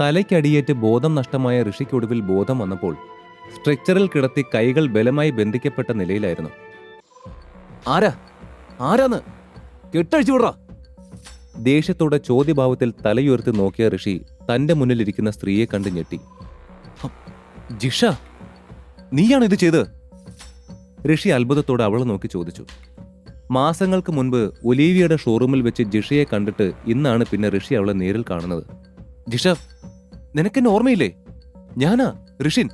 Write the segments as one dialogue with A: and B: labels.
A: തലയ്ക്കടിയേറ്റ് ബോധം നഷ്ടമായ ഋഷിക്കൊടുവിൽ ബോധം വന്നപ്പോൾ സ്ട്രെച്ചറിൽ കിടത്തി കൈകൾ ബലമായി ബന്ധിക്കപ്പെട്ട നിലയിലായിരുന്നു. ആരാ? ആരാന്ന്? കെട്ടഴിച്ചു ദേഷ്യത്തോടെ ചോദ്യഭാവത്തിൽ തലയുയർത്തി നോക്കിയ ഋഷി തന്റെ മുന്നിലിരിക്കുന്ന സ്ത്രീയെ കണ്ടു ഞെട്ടി. ജിഷ നീയാണ് ഇത് ചെയ്ത് ഋഷി അത്ഭുതത്തോടെ അവളെ നോക്കി ചോദിച്ചു. മാസങ്ങൾക്ക് മുൻപ് ഒലീവിയുടെ ഷോറൂമിൽ വെച്ച് ജിഷയെ കണ്ടിട്ട് ഇന്നാണ് പിന്നെ ഋഷി അവളെ നേരിൽ കാണുന്നത്. ജിഷ നിനക്കെന്നെ ഓർമ്മയില്ലേ? ഞാനാ ഋഷിൻ.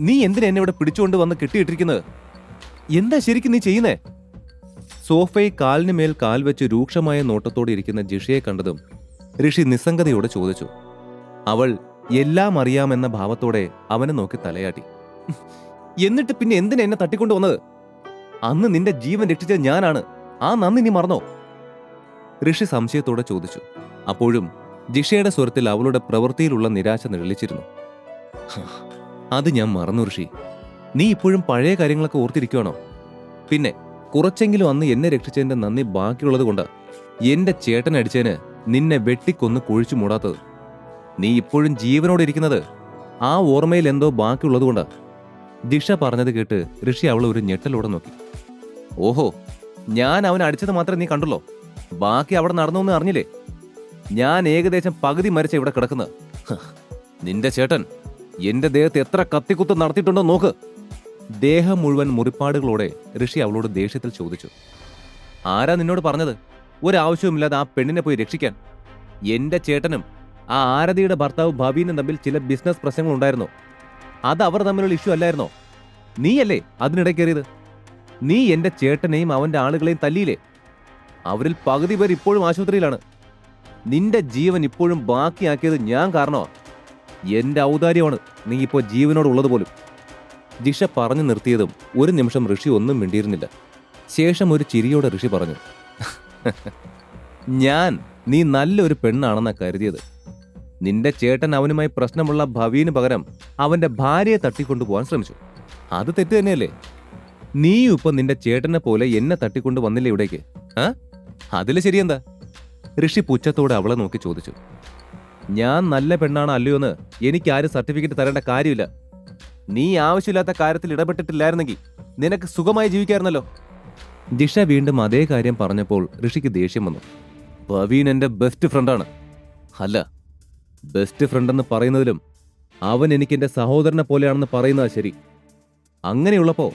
A: നീ എന്തിനാ എന്നെ ഇവിടെ പിടിച്ചുകൊണ്ട് വന്ന് കെട്ടിയിട്ടിരിക്കുന്നത്? എന്താ ശരിക്കും നീ ചെയ്യുന്നേ? സോഫയിൽ കാലിന് മേൽ കാൽ വെച്ച് രൂക്ഷമായ നോട്ടത്തോടെ ഇരിക്കുന്ന ജിഷയെ കണ്ടതും ഋഷി നിസ്സംഗതയോടെ ചോദിച്ചു. അവൾ എല്ലാം അറിയാമെന്ന ഭാവത്തോടെ അവനെ നോക്കി തലയാട്ടി. എന്നിട്ട് പിന്നെ എന്തിനാ എന്നെ തട്ടിക്കൊണ്ടു വന്നത്? അന്ന് നിന്റെ ജീവൻ രക്ഷിച്ചത് ഞാനാണ്. ആ നന്ദി നീ മറന്നോ? ഋഷി സംശയത്തോടെ ചോദിച്ചു. അപ്പോഴും ജിഷയുടെ സ്വരത്തിൽ അവളുടെ പ്രവൃത്തിയിലുള്ള നിരാശ നിഴലിച്ചിരുന്നു. അത് ഞാൻ മറന്നു ഋഷി. നീ ഇപ്പോഴും പഴയ കാര്യങ്ങളൊക്കെ ഓർത്തിരിക്കുവാണോ? പിന്നെ കുറച്ചെങ്കിലും അന്ന് എന്നെ രക്ഷിച്ചതിന്റെ നന്ദി ബാക്കിയുള്ളത് കൊണ്ട് എന്റെ ചേട്ടനടിച്ചതിന് നിന്നെ വെട്ടിക്കൊന്ന് കുഴിച്ചു മൂടാത്തത്. നീ ഇപ്പോഴും ജീവനോടെ ഇരിക്കുന്നത് ആ ഓർമ്മയിൽ എന്തോ ബാക്കിയുള്ളത് ദിഷ പറഞ്ഞത് കേട്ട് ഋഷി അവളെ ഒരു ഞെട്ടലോടെ നോക്കി. ഓഹോ ഞാൻ അവൻ അടിച്ചത് മാത്രമേ നീ കണ്ടുള്ളോ? ബാക്കി അവിടെ നടന്നോന്ന് അറിഞ്ഞില്ലേ? ഞാൻ ഏകദേശം പകുതി മരിച്ച ഇവിടെ കിടക്കുന്നത്. നിന്റെ ചേട്ടൻ എന്റെ ദേഹത്ത് എത്ര കത്തിക്കുത്ത് നടത്തിയിട്ടുണ്ടോ നോക്ക്. ദേഹം മുഴുവൻ മുറിപ്പാടുകളോടെ ഋഷി അവളോട് ദേഷ്യത്തിൽ ചോദിച്ചു. ആരാ നിന്നോട് പറഞ്ഞത്? ഒരാവശ്യവുമില്ലാതെ ആ പെണ്ണിനെ പോയി രക്ഷിക്കാൻ. എന്റെ ചേട്ടനും ആ ആരതിയുടെ ഭർത്താവ് ഭവീനും തമ്മിൽ ചില ബിസിനസ് പ്രശ്നങ്ങൾ ഉണ്ടായിരുന്നു അത് അവർ തമ്മിലുള്ള ഇഷ്യൂ അല്ലായിരുന്നോ? നീയല്ലേ അതിനിടെ കയറിയത്? നീ എന്റെ ചേട്ടനെയും അവന്റെ ആളുകളെയും തല്ലിയില്ലേ? അവരിൽ പകുതി പേർ ഇപ്പോഴും ആശുപത്രിയിലാണ്. നിന്റെ ജീവൻ ഇപ്പോഴും ബാക്കിയാക്കിയത് ഞാൻ കാരണമാണ് എന്റെ ഔദാര്യമാണ് നീ ഇപ്പോൾ ജീവനോടുള്ളത് പോലും. ജിഷ പറഞ്ഞു നിർത്തിയതും ഒരു നിമിഷം ഋഷി ഒന്നും മിണ്ടിയിരുന്നില്ല. ശേഷം ഒരു ചിരിയോടെ ഋഷി പറഞ്ഞു ഞാൻ നീ നല്ലൊരു പെണ്ണാണെന്നാ കരുതിയത്. നിന്റെ ചേട്ടൻ അവനുമായി പ്രശ്നമുള്ള ഭവീന് പകരം അവന്റെ ഭാര്യയെ തട്ടിക്കൊണ്ടുപോകാൻ ശ്രമിച്ചു. അത് തെറ്റ് തന്നെയല്ലേ? നീയും ഇപ്പൊ നിന്റെ ചേട്ടനെ പോലെ എന്നെ തട്ടിക്കൊണ്ട് വന്നില്ലേ ഇവിടേക്ക്? ആ? അതിൽ ശരിയെന്താ? ഋഷി പുച്ഛത്തോടെ അവളെ നോക്കി ചോദിച്ചു. ഞാൻ നല്ല പെണ്ണാണ് അല്ലയോ എന്ന് എനിക്ക് ആരും സർട്ടിഫിക്കറ്റ് തരേണ്ട കാര്യമില്ല. നീ ആവശ്യമില്ലാത്ത കാര്യത്തിൽ ഇടപെട്ടിട്ടില്ലായിരുന്നെങ്കിൽ നിനക്ക് സുഖമായി ജീവിക്കായിരുന്നല്ലോ. ജിഷ വീണ്ടും അതേ കാര്യം പറഞ്ഞപ്പോൾ ഋഷിക്ക് ദേഷ്യം വന്നു. പവീൻ എന്റെ ബെസ്റ്റ് ഫ്രണ്ടാണ് അല്ല ബെസ്റ്റ് ഫ്രണ്ട് എന്ന് പറയുന്നതിലും അവൻ എനിക്ക് എന്റെ സഹോദരനെ പോലെയാണെന്ന് പറയുന്നതാ ശരി. അങ്ങനെയുള്ളപ്പോ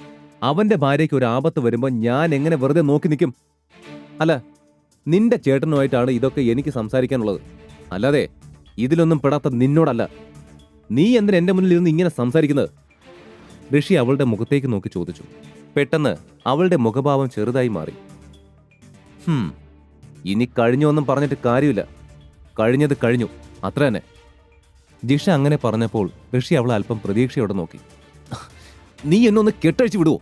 A: അവന്റെ ഭാര്യയ്ക്ക് ഒരു ആപത്ത് വരുമ്പോൾ ഞാൻ എങ്ങനെ വെറുതെ നോക്കി നിൽക്കും? അല്ല നിന്റെ ചേട്ടനുമായിട്ടാണ് ഇതൊക്കെ എനിക്ക് സംസാരിക്കാനുള്ളത്. അല്ലാതെ ഇതിലൊന്നും പെടാത്ത നിന്നോടല്ല. നീ എന്തിനാ എന്റെ മുന്നിൽ ഇരുന്ന് ഇങ്ങനെ സംസാരിക്കുന്നത്? ഋഷി അവളുടെ മുഖത്തേക്ക് നോക്കി ചോദിച്ചു. പെട്ടെന്ന് അവളുടെ മുഖഭാവം ചെറുതായി മാറി. ഹും ഇനി കഴിഞ്ഞൊന്നും പറഞ്ഞിട്ട് കാര്യമില്ല. കഴിഞ്ഞത് കഴിഞ്ഞു അത്ര തന്നെ. ജിഷ അങ്ങനെ പറഞ്ഞപ്പോൾ ഋഷി അവളെ അല്പം പ്രതീക്ഷയോടെ നോക്കി. നീ എന്നൊന്ന് കെട്ടഴിച്ചു വിടുവോ?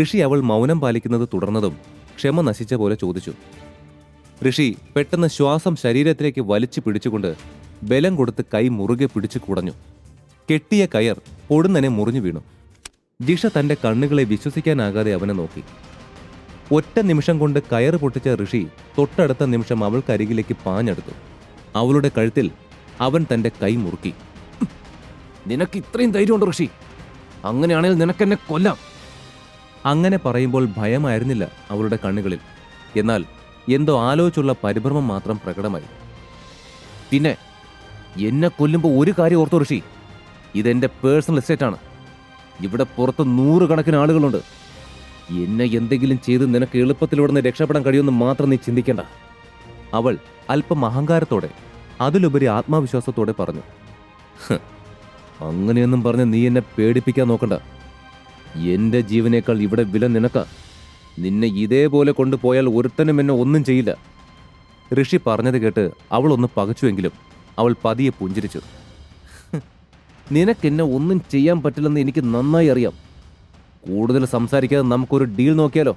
A: ഋഷി അവൾ മൗനം പാലിക്കുന്നത് തുടർന്നതും ക്ഷമ നശിച്ച പോലെ ചോദിച്ചു. ഋഷി പെട്ടെന്ന് ശ്വാസം ശരീരത്തിലേക്ക് വലിച്ചു പിടിച്ചുകൊണ്ട് ബലം കൊടുത്ത് കൈ മുറുകെ പിടിച്ചു കുടഞ്ഞു. കെട്ടിയ കയർ പൊടുന്നനെ മുറിഞ്ഞു വീണു. ജിഷ തന്റെ കണ്ണുകളെ വിശ്വസിക്കാനാകാതെ അവനെ നോക്കി. ഒറ്റ നിമിഷം കൊണ്ട് കയർ പൊട്ടിച്ച ഋഷി തൊട്ടടുത്ത നിമിഷം അവൾക്കരികിലേക്ക് പാഞ്ഞെടുത്തു. അവളുടെ കഴുത്തിൽ അവൻ തന്റെ കൈ മുറുക്കി. നിനക്ക് ഇത്രയും ധൈര്യമുണ്ട് ഋഷി? അങ്ങനെയാണെങ്കിൽ നിനക്കെന്നെ കൊല്ലാം. അങ്ങനെ പറയുമ്പോൾ ഭയമായിരുന്നില്ല അവളുടെ കണ്ണുകളിൽ. എന്നാൽ എന്തോ ആലോചിച്ചുള്ള പരിഭ്രമം മാത്രം പ്രകടമായി. പിന്നെ എന്നെ കൊല്ലുമ്പോൾ ഒരു കാര്യം ഓർത്തു ഋഷി. ഇതെന്റെ പേഴ്സണൽ എസ്റ്റേറ്റാണ് ഇവിടെ പുറത്ത് നൂറുകണക്കിന് ആളുകളുണ്ട്. എന്നെ എന്തെങ്കിലും ചെയ്ത് നിനക്ക് എളുപ്പത്തിൽ ഇവിടുന്ന് രക്ഷപ്പെടാൻ കഴിയുമെന്ന് മാത്രം നീ ചിന്തിക്കേണ്ട. അവൾ അല്പം അഹങ്കാരത്തോടെ അതിലുപരി ആത്മവിശ്വാസത്തോടെ പറഞ്ഞു. അങ്ങനെയൊന്നും പറഞ്ഞ് നീ എന്നെ പേടിപ്പിക്കാൻ നോക്കണ്ട. എന്റെ ജീവനേക്കാൾ ഇവിടെ വില നിനക്ക. നിന്നെ ഇതേപോലെ കൊണ്ടുപോയാൽ ഒരുത്തനും എന്നെ ഒന്നും ചെയ്യില്ല. ഋഷി പറഞ്ഞത് കേട്ട് അവൾ ഒന്ന് പകച്ചുവെങ്കിലും അവൾ പതിയെ പുഞ്ചിരിച്ചു. "ഹ്, നിനക്കെന്നെ ഒന്നും ചെയ്യാൻ പറ്റില്ലെന്ന് എനിക്ക് നന്നായി അറിയാം. കൂടുതൽ സംസാരിക്കാതെ നമുക്കൊരു ഡീൽ നോക്കിയാലോ?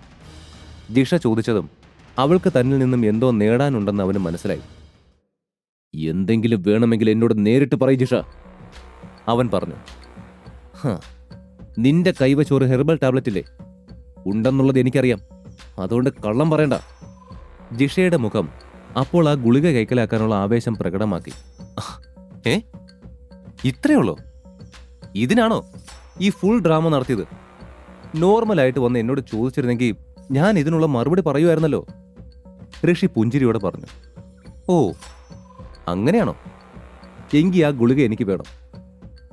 A: ജിഷ ചോദിച്ചതും അവൾക്ക് തന്നിൽ നിന്നും എന്തോ നേടാനുണ്ടെന്ന് അവന് മനസ്സിലായി. എന്തെങ്കിലും വേണമെങ്കിൽ എന്നോട് നേരിട്ട് പറയ് ജിഷ അവൻ പറഞ്ഞു. "ഹ, നിന്റെ കൈവച്ചോറ് ഹെർബൽ ടാബ്ലറ്റ് ഇല്ലേ ഉണ്ടെന്നുള്ളത് എനിക്കറിയാം. അതുകൊണ്ട് കള്ളം പറയണ്ട. ജിഷയുടെ മുഖം അപ്പോൾ ആ ഗുളിക കൈക്കലാക്കാനുള്ള ആവേശം പ്രകടമാക്കി. "അഹ്, ഏ? ഇത്രയേ ഉള്ളൂ ഇതിനാണോ ഈ ഫുൾ ഡ്രാമ നടത്തിയത്? നോർമലായിട്ട് വന്ന് എന്നോട് ചോദിച്ചിരുന്നെങ്കിൽ ഞാൻ ഇതിനുള്ള മറുപടി പറയുമായിരുന്നല്ലോ. ഋഷി പുഞ്ചിരിയോടെ പറഞ്ഞു. ഓ അങ്ങനെയാണോ? എങ്കിൽ ആ ഗുളിക എനിക്ക് വേണം.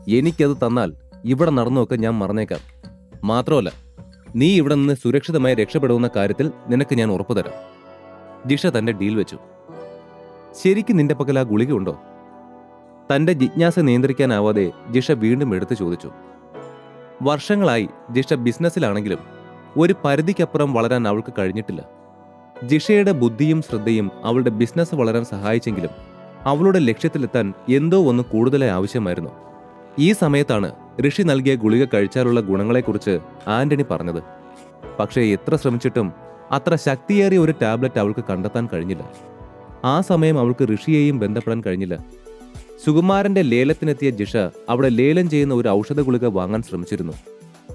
A: എനിക്കത് തന്നാൽ ഇവിടെ നടന്നൊക്കെ ഞാൻ മറന്നേക്കാം. മാത്രമല്ല നീ ഇവിടെ നിന്ന് സുരക്ഷിതമായി രക്ഷപ്പെടുന്ന കാര്യത്തിൽ നിനക്ക് ഞാൻ ഉറപ്പു തരാം. ജിഷ തന്റെ ഡീൽ വെച്ചു. ശരിക്കും നിന്റെ പക്കൽ ആ ഗുളിക ഉണ്ടോ? തന്റെ ജിജ്ഞാസ നിയന്ത്രിക്കാനാവാതെ ജിഷ വീണ്ടും എടുത്തു ചോദിച്ചു. വർഷങ്ങളായി ജിഷ ബിസിനസ്സിലാണെങ്കിലും ഒരു പരിധിക്കപ്പുറം വളരാൻ അവൾക്ക് കഴിഞ്ഞിട്ടില്ല. ജിഷയുടെ ബുദ്ധിയും ശ്രദ്ധയും അവളുടെ ബിസിനസ് വളരാൻ സഹായിച്ചെങ്കിലും അവളുടെ ലക്ഷ്യത്തിലെത്താൻ എന്തോ ഒന്ന് കൂടുതലായി ആവശ്യമായിരുന്നു. ഈ സമയത്താണ് ഋഷി നൽകിയ ഗുളിക കഴിച്ചാലുള്ള ഗുണങ്ങളെക്കുറിച്ച് ആന്റണി പറഞ്ഞത്. പക്ഷേ എത്ര ശ്രമിച്ചിട്ടും അത്ര ശക്തിയേറിയ ഒരു ടാബ്ലറ്റ് അവൾക്ക് കണ്ടെത്താൻ കഴിഞ്ഞില്ല. ആ സമയം അവൾക്ക് ഋഷിയെയും ബന്ധപ്പെടാൻ കഴിഞ്ഞില്ല. സുകുമാരന്റെ ലേലത്തിനെത്തിയ ജിഷ അവിടെ ലേലം ചെയ്യുന്ന ഒരു ഔഷധ ഗുളിക വാങ്ങാൻ ശ്രമിച്ചിരുന്നു.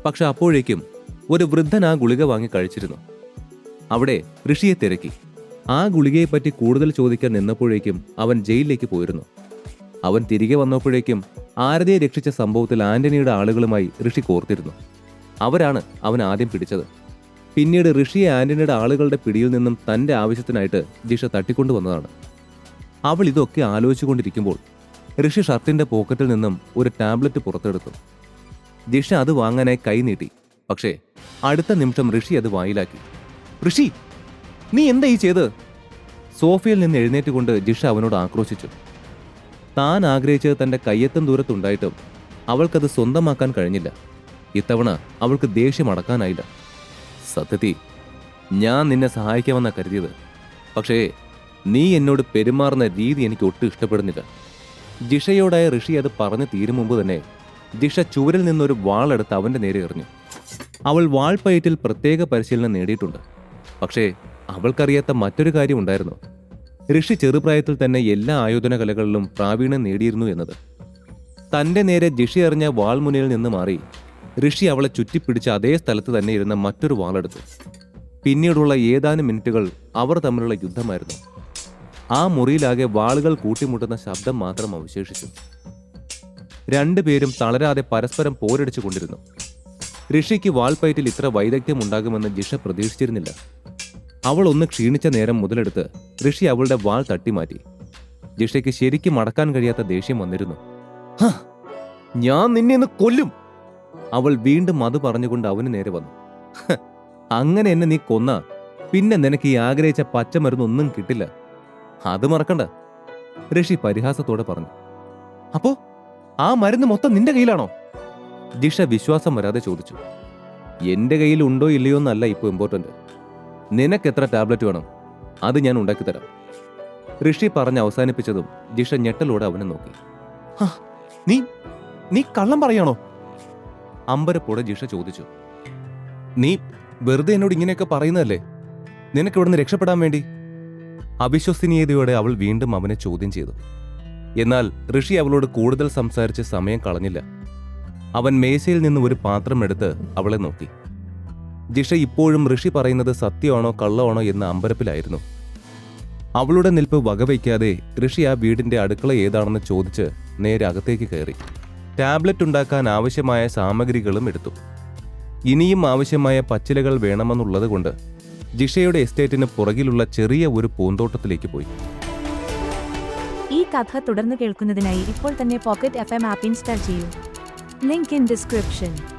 A: പക്ഷെ അപ്പോഴേക്കും ഒരു വൃദ്ധൻ ആ ഗുളിക വാങ്ങി കഴിച്ചിരുന്നു. അവിടെ ഋഷിയെ തിരക്കി. ആ ഗുളികയെപ്പറ്റി കൂടുതൽ ചോദിക്കാൻ നിന്നപ്പോഴേക്കും അവൻ ജയിലിലേക്ക് പോയിരുന്നു. അവൻ തിരികെ വന്നപ്പോഴേക്കും ആരതിയെ രക്ഷിച്ച സംഭവത്തിൽ ആന്റണിയുടെ ആളുകളുമായി ഋഷി കോർത്തിരുന്നു. അവരാണ് അവൻ ആദ്യം പിടിച്ചത്. പിന്നീട് ഋഷിയെ ആന്റണിയുടെ ആളുകളുടെ പിടിയിൽ നിന്നും തന്റെ ആവശ്യത്തിനായിട്ട് ജിഷ തട്ടിക്കൊണ്ടുവന്നതാണ് അവൾ ഇതൊക്കെ ആലോചിച്ചുകൊണ്ടിരിക്കുമ്പോൾ ഋഷി ഷർട്ടിന്റെ പോക്കറ്റിൽ നിന്നും ഒരു ടാബ്ലറ്റ് പുറത്തെടുത്തു. ജിഷ അത് വാങ്ങാനായി കൈ നീട്ടി. പക്ഷേ അടുത്ത നിമിഷം ഋഷി അത് വായിലാക്കി. ഋഷി നീ എന്താ ഈ ചെയ്ത് സോഫയിൽ നിന്ന് എഴുന്നേറ്റുകൊണ്ട് ജിഷ അവനോട് ആക്രോശിച്ചു. താൻ ആഗ്രഹിച്ചത് തന്റെ കയ്യെത്തും ദൂരത്തുണ്ടായിട്ടും അവൾക്കത് സ്വന്തമാക്കാൻ കഴിഞ്ഞില്ല. ഇത്തവണ അവൾക്ക് ദേഷ്യം അടക്കാനായില്ല. സത്യത്തി ഞാൻ നിന്നെ സഹായിക്കാമെന്നാ കരുതിയത്. പക്ഷേ നീ എന്നോട് പെരുമാറുന്ന രീതി എനിക്ക് ഒട്ടും ഇഷ്ടപ്പെടുന്നില്ല. ജിഷയോടായ ഋഷി അത് പറഞ്ഞു തീരും മുമ്പ് തന്നെ ജിഷ ചുവരിൽ നിന്നൊരു വാളെടുത്ത് അവന്റെ നേരെ എറിഞ്ഞു. അവൾ വാൾപ്പയറ്റിൽ പ്രത്യേക പരിശീലനം നേടിയിട്ടുണ്ട്. പക്ഷേ അവൾക്കറിയാത്ത മറ്റൊരു കാര്യം ഉണ്ടായിരുന്നു. ഋഷി ചെറുപ്രായത്തിൽ തന്നെ എല്ലാ ആയോധന കലകളിലും പ്രാവീണ്യം നേടിയിരുന്നു എന്നത്. തന്റെ നേരെ ജിഷി എറിഞ്ഞ വാൾമുനയിൽ നിന്ന് മാറി ഋഷി അവളെ ചുറ്റിപ്പിടിച്ച അതേ സ്ഥലത്ത് തന്നെ ഇരുന്ന മറ്റൊരു വാളെടുത്തു. പിന്നീടുള്ള ഏതാനും മിനിറ്റുകൾ അവർ തമ്മിലുള്ള യുദ്ധമായിരുന്നു. ആ മുറിയിലാകെ വാളുകൾ കൂട്ടിമുട്ടുന്ന ശബ്ദം മാത്രം അവശേഷിച്ചു. രണ്ടുപേരും തളരാതെ പരസ്പരം പോരടിച്ചു കൊണ്ടിരുന്നു. ഋഷിക്ക് വാൾപ്പയറ്റിൽ ഇത്ര വൈദഗ്ധ്യം ഉണ്ടാകുമെന്ന് ജിഷ പ്രതീക്ഷിച്ചിരുന്നില്ല. അവൾ ഒന്ന് ക്ഷീണിച്ച നേരം മുതലെടുത്ത് ഋഷി അവളുടെ വാൾ തട്ടിമാറ്റി ജിഷയ്ക്ക് ശരിക്കും മടക്കാൻ കഴിയാത്ത ദേഷ്യം വന്നിരുന്നു. ഞാൻ നിന്നെ ഇന്ന് കൊല്ലും! അവൾ വീണ്ടും അത് പറഞ്ഞുകൊണ്ട് അവന് നേരെ വന്നു. അങ്ങനെ എന്നെ നീ കൊന്ന പിന്നെ നിനക്ക് ഈ ആഗ്രഹിച്ച പച്ചമരുന്നൊന്നും കിട്ടില്ല. അത് മറക്കണ്ട. ഋഷി പരിഹാസത്തോടെ പറഞ്ഞു. അപ്പോ ആ മരുന്ന് മൊത്തം നിന്റെ കയ്യിലാണോ? ജിഷ വിശ്വാസം വരാതെ ചോദിച്ചു. എന്റെ കയ്യിൽ ഉണ്ടോ ഇല്ലയോ എന്നല്ല ഇപ്പോൾ ഇമ്പോർട്ടന്റ് നിനക്ക് എത്ര ടാബ്ലറ്റ് വേണം? അത് ഞാൻ ഉണ്ടാക്കിത്തരാം. ഋഷി പറഞ്ഞ് അവസാനിപ്പിച്ചതും ജിഷ ഞെട്ടലോടെ അവനെ നോക്കി. "ഹ, നീ നീ കള്ളം പറയാണോ? അമ്പരപ്പോടെ ജിഷ ചോദിച്ചു. നീ വെറുതെ എന്നോട് ഇങ്ങനെയൊക്കെ പറയുന്നതല്ലേ? നിനക്ക് ഇവിടുന്ന് രക്ഷപ്പെടാൻ വേണ്ടി? അവിശ്വസനീയതയോടെ അവൾ വീണ്ടും അവനെ ചോദ്യം ചെയ്തു. എന്നാൽ ഋഷി അവളോട് കൂടുതൽ സംസാരിച്ച് സമയം കളഞ്ഞില്ല. അവൻ മേശയിൽ നിന്ന് ഒരു പാത്രം എടുത്ത് അവളെ നോക്കി. ജിഷ ഇപ്പോഴും ഋഷി പറയുന്നത് സത്യമാണോ കള്ളമാണോ എന്ന അമ്പരപ്പിലായിരുന്നു. അവളുടെ നിൽപ്പ് വകവയ്ക്കാതെ ഋഷി ആ വീടിന്റെ അടുക്കള ഏതാണെന്ന് ചോദിച്ച് നേരെ അകത്തേക്ക് കയറി. ടാബ്ലറ്റ് ഉണ്ടാക്കാൻ ആവശ്യമായ സാമഗ്രികളും എടുത്തു. ഇനിയും ആവശ്യമായ പച്ചിലകൾ വേണമെന്നുള്ളത് കൊണ്ട് ജിഷയുടെ എസ്റ്റേറ്റിന് പുറകിലുള്ള ചെറിയ ഒരു പൂന്തോട്ടത്തിലേക്ക് പോയി.
B: ഈ കഥ തുടർന്ന് കേൾക്കുന്നതിനായി ഇപ്പോൾ തന്നെ pocket F M app install ചെയ്യൂ. Link in description.